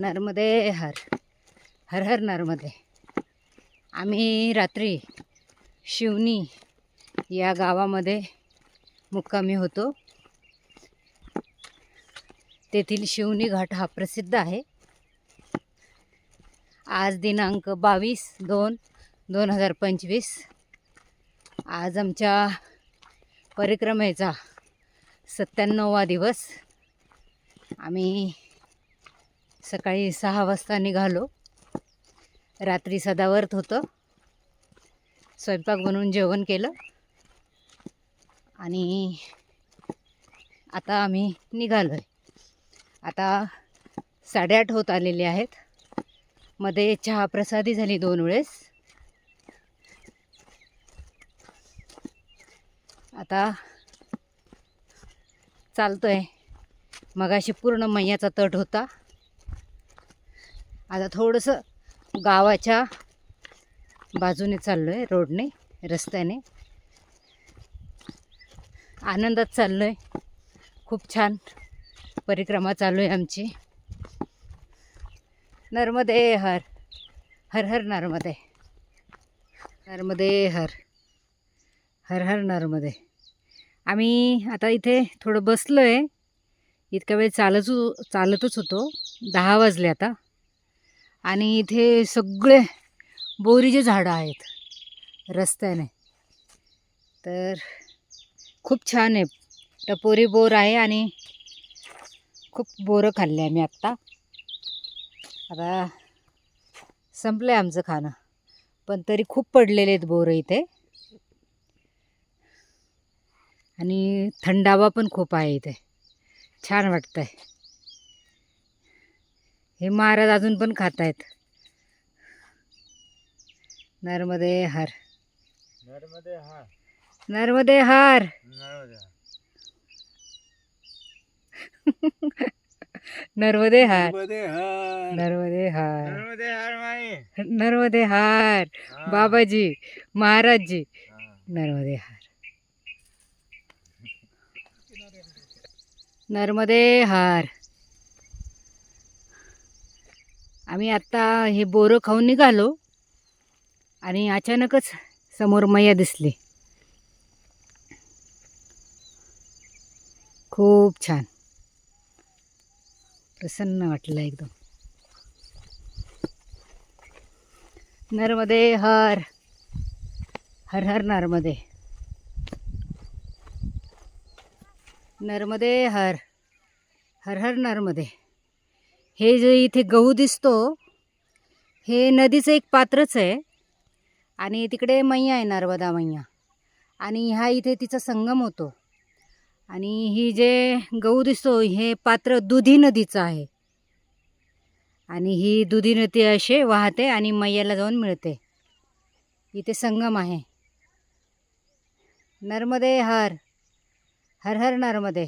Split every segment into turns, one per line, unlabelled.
नर्मदे हर हर हर नर्मदे. आम्ही रात्री शिवनी या गावामध्ये मुक्कामी होतो. तेथील शिवनी घाट हा प्रसिद्ध आहे. आज दिनांक बावीस दोन दोन हजार पंचवीस. आज आमच्या परिक्रमेचा सत्त्याण्णववा दिवस. आम्ही सकाळी सहा वाजता निघालो. रात्री सदावर्त होतं. स्वयंपाक बनवून जेवण केलं. आणि आता आम्ही निघालो आहे आता साडेआठ होत आलेले आहेत. मध्ये चहा प्रसादी झाली दोन वेळेस. आता चालतोय. मगाशी पूर्ण मैयाचा तट होता. आता थोडंसं गावाच्या बाजूने चाललो आहे रोडने रस्त्याने. आनंदात चाललो आहे खूप छान परिक्रमा चालू आहे आमची. नर्मदे हर हर हर नर्मदे. नर्मदे हर हर हर नर्मदे. आम्ही आता इथे थोडं बसलो आहे इतका वेळ चालच चालतच होतो. दहा वाजले आता. आणि इथे सगळे बोरीचे झाडं आहेत रस्त्याने. तर खूप छान आहे. टपोरी बोर आहे आणि खूप बोरं खाल्ले आम्ही आत्ता. आता संपलं आहे आमचं खाणं. पण तरी खूप पडलेले आहेत बोरं इथे. आणि थंडावा पण खूप आहे इथे. छान वाटतं आहे हे महाराज अजून पण खात आहेत नर्मदे हर
नर्मदे हा
नर्मदे हर
नर्मदे
हर
नर्मदे हा
हर
नर्मदे हार
नर्मदे हार
हा.
बाबाजी महाराजजी
हा.
नर्मदे हार नर्मदे हार आम्ही आत्ता हे बोरं खाऊन निघालो आणि अचानकच समोर मैया दिसली. खूप छान. प्रसन्न वाटलं एकदम. नर्मदे हर. हर हर नर्मदे. नर्मदे हर. हर हर नर्मदे. हे जे इथे गहू दिसतो हे नदीचं एक पात्रच आहे. आणि तिकडे मैया आहे नर्मदा मैया. आणि ह्या इथे तिचा संगम होतो. आणि ही जे गहू दिसतो हे पात्र दुधी नदीचं आहे. आणि ही दुधी नदी असे वाहते आणि मैयाला जाऊन मिळते. इथे संगम आहे. नर्मदे हर हर हर नर्मदे.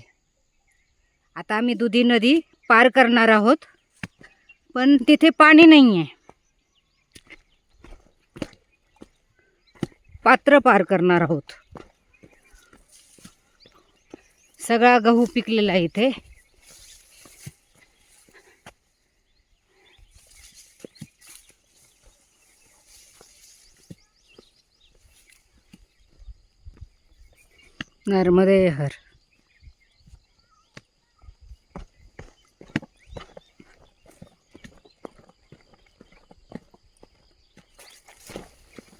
आता आम्ही दुधी नदी पार करणार आहोत. पण तिथे पाणी नाही आहे पात्र पार करणार आहोत. सगळा गहू पिकलेला आहे इथे. नर्मदे हर.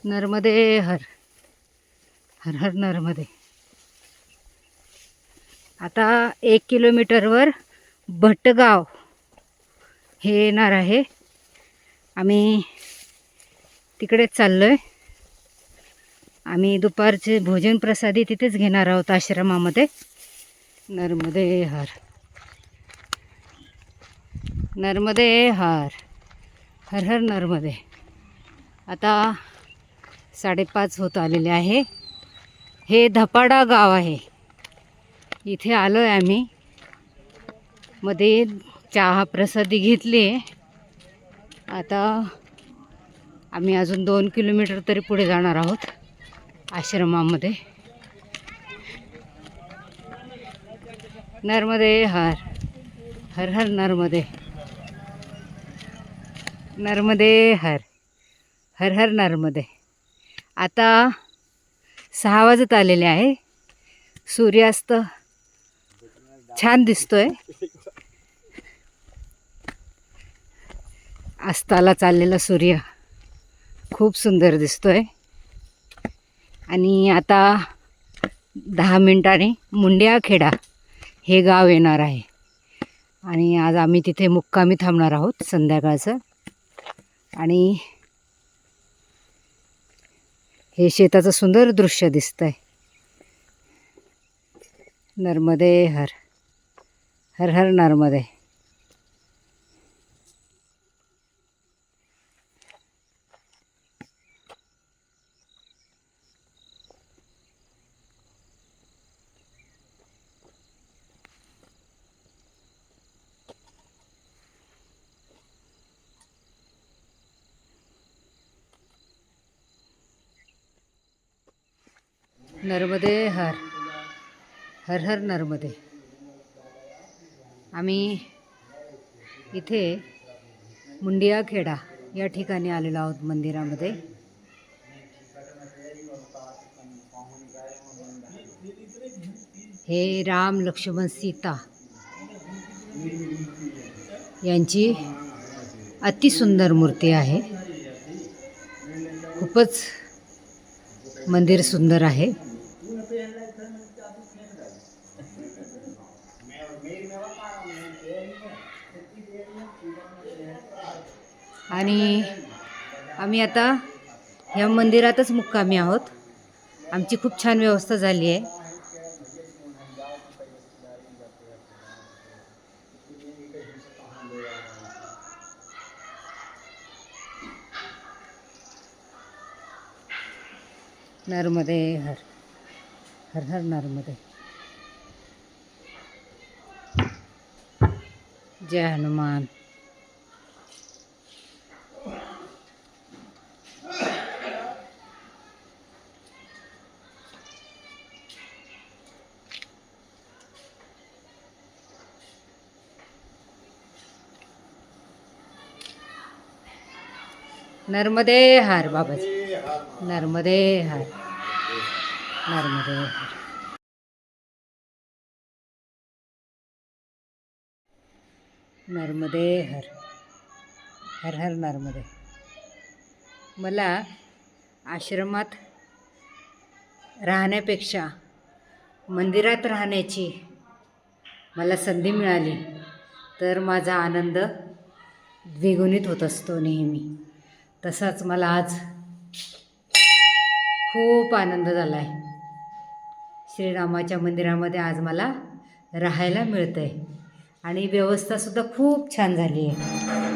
नर्मदे हर. हर हर नर्मदे. आता एक किलोमीटरवर भटगाव हे येणार आहे. आम्ही तिकडेच चाललो आहे आम्ही दुपारचे भोजन प्रसादी तिथेच घेणार आहोत आश्रमामध्ये. नर्मदे हार. नर्मदे हार. हर हर नर्मदे. आता साडेपाच होत आलेले आहे. हे धपाडा गाव आहे. इथे आलो आहे आम्ही. मध्ये चहा प्रसादी घेतली आहे. आता आम्ही अजून दोन किलोमीटर तरी पुढे जाणार आहोत आश्रमामध्ये. नर्मदे हर. हर हर नर्मदे. नर्मदे हर. हर हर नर्मदे. आता सहा वाजत आलेले आहे. सूर्यास्त छान दिसतोय. अस्ताला चाललेला सूर्य खूप सुंदर दिसतोय. आणि आता दहा मिनटाने मुंड्याखेडा हे गाव येणार आहे. आणि आज आम्ही तिथे मुक्कामी थांबणार आहोत संध्याकाळचं. आणि हे शेताचं सुंदर दृश्य दिसतंय. नर्मदे हर. हर हर नर्मदे. नर्मदे हर हर हर नर्मदे. आम्ही इथे मुंडियाखेडा या ठिकाणी आलेलो आहोत मंदिरामध्ये. हे राम लक्ष्मण सीता यांची अतिसुंदर मूर्ती आहे. खूपच मंदिर सुंदर आहे. आणि आम्ही आता ह्या मंदिरातच मुक्कामी आहोत. आमची खूप छान व्यवस्था झाली आहे. नर्मदे हर हर हर नर्मदे. जय हनुमान. नर्मदे हार बाबाजी नर्मदे हार. नर्मदे हार. नर्मदे हर हर हर नर्मदे. मला आश्रमात राहण्यापेक्षा मंदिरात राहण्याची मला संधी मिळाली तर माझा आनंद द्विगुणित होत असतो नेहमी. तसाच मला आज खूप आनंद झाला आहे श्रीरामाच्या मंदिरामध्ये आज मला राहायला मिळतं आहे आणि व्यवस्थासुद्धा खूप छान झाली आहे.